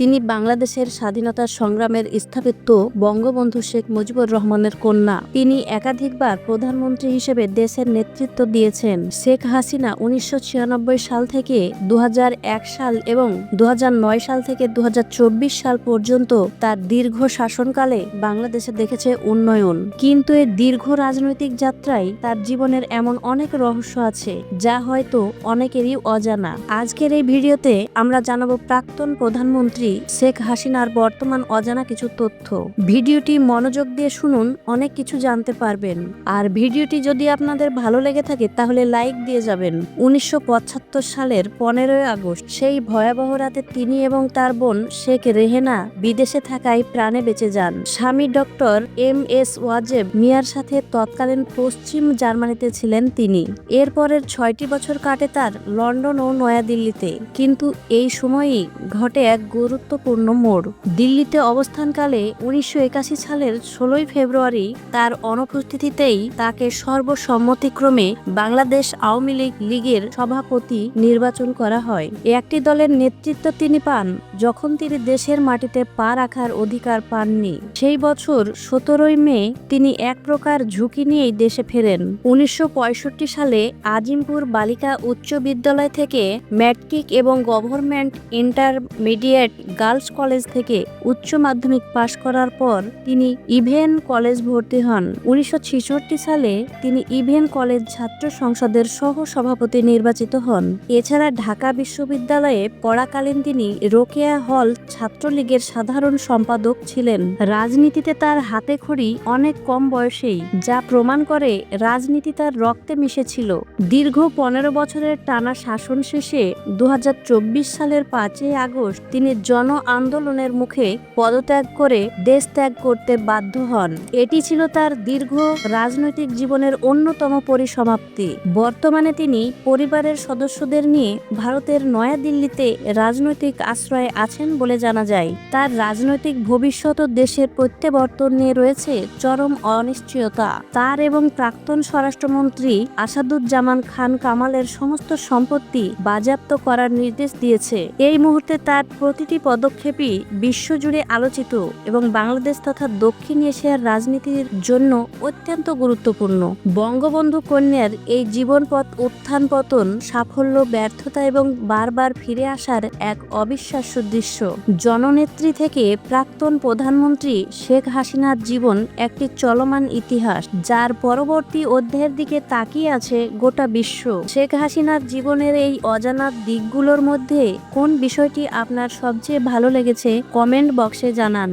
তিনি বাংলাদেশের স্বাধীনতা সংগ্রামের স্থপত্য বঙ্গবন্ধু শেখ মুজিবুর রহমানের কন্যা। তিনি একাধিকবার প্রধানমন্ত্রী হিসেবে দেশের নেতৃত্ব দিয়েছেন। শেখ হাসিনা উনিশশো ছিয়ানব্বই সাল থেকে দু হাজার এক সাল এবং দু হাজার নয় সাল থেকে দু হাজার চব্বিশ সাল পর্যন্ত তার দীর্ঘ শাসনকালে বাংলাদেশে দেখেছে উন্নয়ন। কিন্তু এই দীর্ঘ রাজনৈতিক যাত্রায় তার জীবনের এমন অনেক রহস্য আছে, যা হয়তো অনেকেরই অজানা। আজকের এই ভিডিওতে আমরা জানাব প্রাক্তন প্রধানমন্ত্রী শেখ হাসিনার বর্তমান অজানা কিছু তথ্য। ভিডিওটি মনোযোগ দিয়ে শুনুন, অনেক কিছু জানতে পারবেন। আর ভিডিওটি যদি আপনাদের ভালো লেগে থাকে, তাহলে লাইক দিয়ে যাবেন। উনিশশো পঁচাত্তর সালের পনেরোই আগস্ট, সেই ভয়াবহ রাতে তিনি এবং তার বোন শেখ রেহেনা বিদেশে থাকায় প্রাণে বেঁচে যান। স্বামী ডক্টর এম এস ওয়াজেব মিয়ার সাথে তৎকালীন পশ্চিম জার্মানিতে ছিলেন তিনি। এরপরের ছয়টি বছর কাটে তার লন্ডন ও নয়াদিল্লিতে। কিন্তু এই সময়ই ঘটে এক গুরুত্বপূর্ণ মোড়। দিল্লিতে অবস্থানকালে উনিশশো একাশি সালের ষোলোই ফেব্রুয়ারি তার অনুপস্থিতিতেই তাকে সর্বসম্মতিক্রমে বাংলাদেশ আওয়ামী লীগ লীগের সভাপতি নির্বাচন করা হয়। একটি দলের নেতৃত্ব তিনি পান, যখন তিনি দেশের মাটিতে পা রাখার অধিকার পাননি। সেই বছর সতেরোই মে তিনি এক প্রকার ঝুঁকি নিয়েই দেশে ফেরেন। উনিশশো পঁয়ষট্টি সালে আজিমপুর বালিকা উচ্চ বিদ্যালয় থেকে ম্যাট্রিক এবং গভর্নমেন্ট ইন্টারমিডিয়েট গার্লস কলেজ থেকে উচ্চ মাধ্যমিক পাশ করার পর তিনি ইভেন কলেজ ভর্তি হন। উনিশশো ছেষট্টি সালে তিনি ইভেন কলেজ ছাত্র সংসদের সহ সভাপতি নির্বাচিত হন। এছাড়া ঢাকা বিশ্ববিদ্যালয়ে পড়াকালীন তিনি রোকেয়া হল ছাত্রলীগের সাধারণ সম্পাদক ছিলেন। রাজনীতিতে তার হাতে খড়ি অনেক কম বয়সেই, যা প্রমাণ করে রাজনীতি তার রক্তে মিশেছিল। দীর্ঘ পনেরো বছরের টানা শাসন শেষে দু হাজার চব্বিশ সালের পাঁচই আগস্ট তিনি জন আন্দোলনের মুখে পদত্যাগ করে দেশ ত্যাগ করতে বাধ্য হন। এটি ছিল তার দীর্ঘ রাজনৈতিক জীবনের অন্যতম পরিসমাপ্তি। বর্তমানে তিনি পরিবারের সদস্যদের নিয়ে ভারতের নয়াদিল্লিতে রাজনৈতিক আশ্রয়ে আছেন বলে জানা যায়। তার রাজনৈতিক ভবিষ্যৎ দেশের প্রত্যাবর্তন নিয়ে রয়েছে চরম অনিশ্চয়তা। তার এবং প্রাক্তন স্বরাষ্ট্রমন্ত্রী আসাদুজ্জামান খান কামালের সমস্ত সম্পত্তি বাজেয়াপ্ত করার নির্দেশ দিয়েছে। এই মুহূর্তে তার প্রতিটি পদক্ষেপই বিশ্বজুড়ে আলোচিত এবং বাংলাদেশ তথা দক্ষিণ এশিয়ার রাজনীতির জন্য অত্যন্ত গুরুত্বপূর্ণ। বঙ্গবন্ধু কন্যার এই জীবনপথ উত্থান পতন সাফল্য, ব্যর্থতা এবং বারবার ফিরে আসার এক অবিশ্বাস্য দৃশ্য। জননেত্রী থেকে প্রাক্তন প্রধানমন্ত্রী শেখ হাসিনার জীবন একটি চলমান ইতিহাস, যার পরবর্তী অধ্যায়ের দিকে তাকিয়ে আছে গোটা বিশ্ব। শেখ হাসিনার জীবনের এই অজানা দিকগুলোর মধ্যে কোন বিষয়টি আপনার সবচেয়ে ভালো লেগেছে কমেন্ট বক্সে জানান।